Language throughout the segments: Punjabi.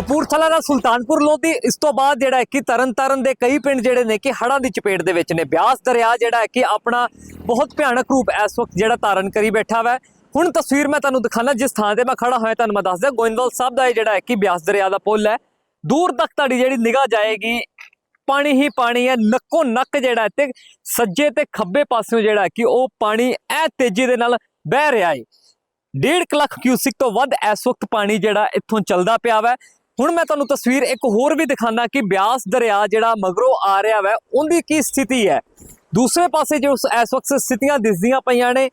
ਕਪੂਰਥਲਾ ਦਾ ਸੁਲਤਾਨਪੁਰ ਲੋਧੀ, ਇਸ ਤੋਂ ਬਾਅਦ ਜਿਹੜਾ ਹੈ ਕਿ ਤਰਨਤਾਰਨ ਦੇ ਕਈ ਪਿੰਡ ਜਿਹੜੇ ਨੇ ਕਿ ਹੜ੍ਹਾਂ ਦੀ ਚਪੇਟ ਦੇ ਵਿੱਚ ਨੇ। ਬਿਆਸ ਦਰਿਆ ਜਿਹੜਾ ਹੈ ਕਿ ਆਪਣਾ ਬਹੁਤ ਭਿਆਨਕ ਰੂਪ ਇਸ ਵਕਤ ਜਿਹੜਾ ਧਾਰਨ ਕਰੀ ਬੈਠਾ ਵਾ। ਹੁਣ ਤਸਵੀਰ ਮੈਂ ਤੁਹਾਨੂੰ ਦਿਖਾਣਾ ਜਿਸ ਥਾਂ ਤੇ ਮੈਂ ਖੜਾ ਹੋਇਆ, ਤੁਹਾਨੂੰ ਮੈਂ ਦੱਸ ਦਿਆਂ ਗੋਇੰਦਵਾਲ ਸਾਹਿਬ ਦਾ ਇਹ ਜਿਹੜਾ ਹੈ ਕਿ ਬਿਆਸ ਦਰਿਆ ਦਾ ਪੁਲ ਹੈ। ਦੂਰ ਤੱਕ ਤੁਹਾਡੀ ਜਿਹੜੀ ਨਿਗਾਹ ਜਾਏਗੀ, ਪਾਣੀ ਹੀ ਪਾਣੀ ਹੈ, ਨੱਕੋ ਨੱਕ ਜਿਹੜਾ ਹੈ ਤੇ ਸੱਜੇ ਤੇ ਖੱਬੇ ਪਾਸਿਓਂ ਜਿਹੜਾ ਕਿ ਉਹ ਪਾਣੀ ਐ ਤੇਜ਼ੀ ਦੇ ਨਾਲ ਬਹਿ ਰਿਹਾ ਹੈ। ਡੇਢ ਕੁ ਲੱਖ ਕਿਊਸਿਕ ਤੋਂ ਵੱਧ ਇਸ ਵਕਤ ਪਾਣੀ ਜਿਹੜਾ ਇੱਥੋਂ ਚੱਲਦਾ ਪਿਆ ਵਾ। ਹੁਣ ਮੈਂ ਤੁਹਾਨੂੰ ਤਸਵੀਰ ਇੱਕ ਹੋਰ ਵੀ ਦਿਖਾਣਾ ਕਿ ਬਿਆਸ ਦਰਿਆ ਜਿਹੜਾ ਮਗਰੋਂ ਆ ਰਿਹਾ ਵੈ, ਉਹਦੀ ਕੀ ਸਥਿਤੀ ਹੈ? ਦੂਸਰੇ ਪਾਸੇ ਜੋ ਇਸ ਵਕਤ ਸਥਿਤੀਆਂ ਦਿਸਦੀਆਂ ਪਈਆਂ ਨੇ,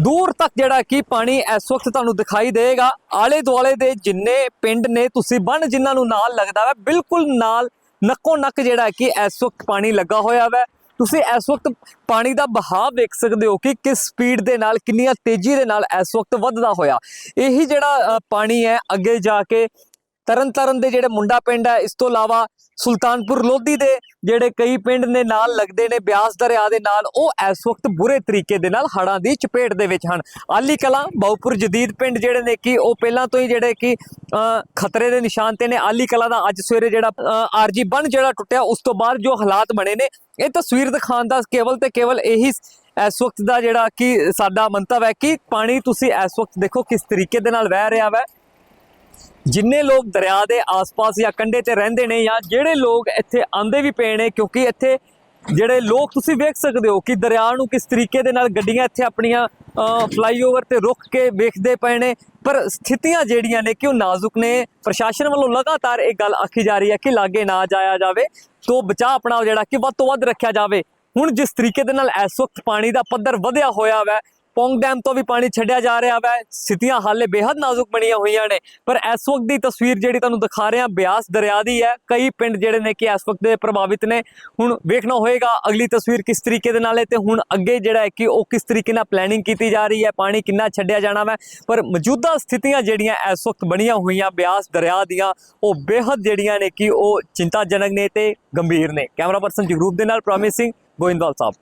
ਦੂਰ ਤੱਕ ਜਿਹੜਾ ਕਿ ਪਾਣੀ ਇਸ ਵਕਤ ਤੁਹਾਨੂੰ ਦਿਖਾਈ ਦੇਗਾ ਆਲੇ ਦੁਆਲੇ ਦੇ ਜਿੰਨੇ ਪਿੰਡ ਨੇ, ਤੁਸੀਂ ਬਣ ਜਿਨ੍ਹਾਂ ਨੂੰ ਨਾਲ ਲੱਗਦਾ ਵੈ, ਬਿਲਕੁਲ ਨਾਲ, ਨੱਕੋ ਨੱਕ ਜਿਹੜਾ ਕਿ ਇਸ ਵਕਤ ਪਾਣੀ ਲੱਗਾ ਹੋਇਆ ਵੈ। ਤੁਸੀਂ ਇਸ ਵਕਤ ਪਾਣੀ ਦਾ ਬਹਾਅ ਦੇਖ ਸਕਦੇ ਹੋ ਕਿ ਕਿਸ ਸਪੀਡ ਦੇ ਨਾਲ, ਕਿੰਨੀਆਂ ਤੇਜ਼ੀ ਦੇ ਨਾਲ ਇਸ ਵਕਤ ਵੱਧਦਾ ਹੋਇਆ। ਇਹੀ ਜਿਹੜਾ ਪਾਣੀ ਹੈ, ਅੱਗੇ ਜਾ ਕੇ ਤਰਨਤਾਰਨ ਦੇ ਜਿਹੜੇ ਮੁੰਡਾ ਪਿੰਡ ਹੈ ਇਸ ਤੋਂ ਇਲਾਵਾ ਸੁਲਤਾਨਪੁਰ ਲੋਧੀ ਦੇ ਜਿਹੜੇ ਕਈ ਪਿੰਡ ਨੇ ਨਾਲ ਲੱਗਦੇ ਨੇ ਬਿਆਸ ਦਰਿਆ ਦੇ ਨਾਲ ਉਹ ਇਸ ਵਕਤ ਬੁਰੇ ਤਰੀਕੇ ਦੇ ਨਾਲ ਹੜ੍ਹਾਂ ਦੀ ਚਪੇਟ ਦੇ ਵਿੱਚ ਹਨ। ਆਲੀ ਕਲਾਂ ਬਾਉਪੁਰ ਜਦੀਦ ਪਿੰਡ ਜਿਹੜੇ ਨੇ ਕਿ ਉਹ ਪਹਿਲਾਂ ਤੋਂ ਹੀ ਜਿਹੜੇ ਕਿ ਅ, ਖਤਰੇ ਦੇ ਨਿਸ਼ਾਨ ਤੇ ਨੇ। ਆਲੀ ਕਲਾਂ ਦਾ ਅੱਜ ਸਵੇਰੇ ਜਿਹੜਾ ਆਰਜੀ ਬਣ ਜਿਹੜਾ ਟੁੱਟਿਆ ਉਸ ਤੋਂ ਬਾਅਦ ਜੋ ਹਾਲਾਤ ਬਣੇ ਨੇ ਇਹ ਤਸਵੀਰ ਦਿਖਾਉਣ ਦਾ ਕੇਵਲ ਤੇ ਕੇਵਲ ਇਹੀ ਇਸ ਵਕਤ ਦਾ ਜਿਹੜਾ ਕਿ ਸਾਡਾ ਮੰਤਵ ਹੈ ਕਿ ਪਾਣੀ ਤੁਸੀਂ ਇਸ ਵਕਤ ਦੇਖੋ ਕਿਸ ਤਰੀਕੇ ਦੇ ਨਾਲ ਵਹਿ ਰਿਹਾ ਵੈ। ਜਿੰਨੇ ਲੋਕ ਦਰਿਆ ਦੇ ਆਸ-ਪਾਸ ਜਾਂ ਕੰਢੇ ਤੇ ਰਹਿੰਦੇ ਨੇ ਜਾਂ ਜਿਹੜੇ ਲੋਕ ਇੱਥੇ ਆਂਦੇ ਵੀ ਪਏ ਨੇ, ਕਿਉਂਕਿ ਇੱਥੇ ਜਿਹੜੇ ਲੋਕ ਤੁਸੀਂ ਵੇਖ ਸਕਦੇ ਹੋ ਕਿ ਦਰਿਆ ਨੂੰ ਕਿਸ ਤਰੀਕੇ ਦੇ ਨਾਲ ਗੱਡੀਆਂ ਇੱਥੇ ਆਪਣੀਆਂ ਫਲਾਈਓਵਰ ਤੇ ਰੁਕ ਕੇ ਵੇਖਦੇ ਪਏ ਨੇ। ਪਰ ਸਥਿਤੀਆਂ ਜਿਹੜੀਆਂ ਨੇ ਕਿ ਉਹ ਨਾਜ਼ੁਕ ਨੇ। ਪ੍ਰਸ਼ਾਸਨ ਵੱਲੋਂ ਲਗਾਤਾਰ ਇਹ ਗੱਲ ਆਖੀ ਜਾ ਰਹੀ ਹੈ ਕਿ ਲਾਗੇ ਨਾ ਜਾਇਆ ਜਾਵੇ ਤੋਂ ਬਚਾਅ ਆਪਣਾ ਜਿਹੜਾ ਕਿ ਵੱਧ ਤੋਂ ਵੱਧ ਰੱਖਿਆ ਜਾਵੇ। ਹੁਣ ਜਿਸ ਤਰੀਕੇ ਦੇ ਨਾਲ ਇਸ ਵਕਤ ਪਾਣੀ ਦਾ ਪੱਧਰ ਵਧਿਆ ਹੋਇਆ ਵੈ ਪੋਂਗ ਡੈਮ ਤੋਂ ਵੀ ਪਾਣੀ ਛੱਡਿਆ ਜਾ ਰਿਹਾ ਵੈ। ਸਥਿਤੀਆਂ ਹਾਲੇ ਬੇहद ਨਾਜ਼ੁਕ ਬਣੀਆਂ ਹੋਈਆਂ ਨੇ। ਪਰ ਇਸ ਵਕਤ ਦੀ ਤਸਵੀਰ ਜਿਹੜੀ ਤੁਹਾਨੂੰ ਦਿਖਾ ਰਿਹਾ, ਬਿਆਸ ਦਰਿਆ ਦੀ ਹੈ। ਕਈ ਪਿੰਡ ਜਿਹੜੇ ਨੇ ਕਿ ਇਸ ਵਕਤ ਦੇ ਪ੍ਰਭਾਵਿਤ ਨੇ। ਹੁਣ ਵੇਖਣਾ ਹੋਏਗਾ ਅਗਲੀ ਤਸਵੀਰ ਕਿਸ ਤਰੀਕੇ ਦੇ ਨਾਲ ਹੈ ਤੇ ਹੁਣ ਅੱਗੇ ਜਿਹੜਾ ਹੈ ਕਿ ਉਹ ਕਿਸ ਤਰੀਕੇ ਨਾਲ ਪਲੈਨਿੰਗ ਕੀਤੀ ਜਾ ਰਹੀ ਹੈ, ਪਾਣੀ ਕਿੰਨਾ ਛੱਡਿਆ ਜਾਣਾ ਹੈ ਪਰ ਮੌਜੂਦਾ ਸਥਿਤੀਆਂ ਜਿਹੜੀਆਂ ਇਸ ਵਕਤ ਬਣੀਆਂ ਹੋਈਆਂ, ਬਿਆਸ ਦਰਿਆ ਦੀਆਂ, ਉਹ ਬੇहद ਜਿਹੜੀਆਂ ਨੇ ਕਿ ਉਹ ਚਿੰਤਾਜਨਕ ਨੇ ਤੇ ਗੰਭੀਰ ਨੇ। ਕੈਮਰਾ ਪਰਸਨ ਜਗਰੂਪ ਦੇ ਨਾਲ ਪ੍ਰੋਮਿਸਿੰਗ ਗੋਇੰਦਵਾਲ ਸਾਹਿਬ।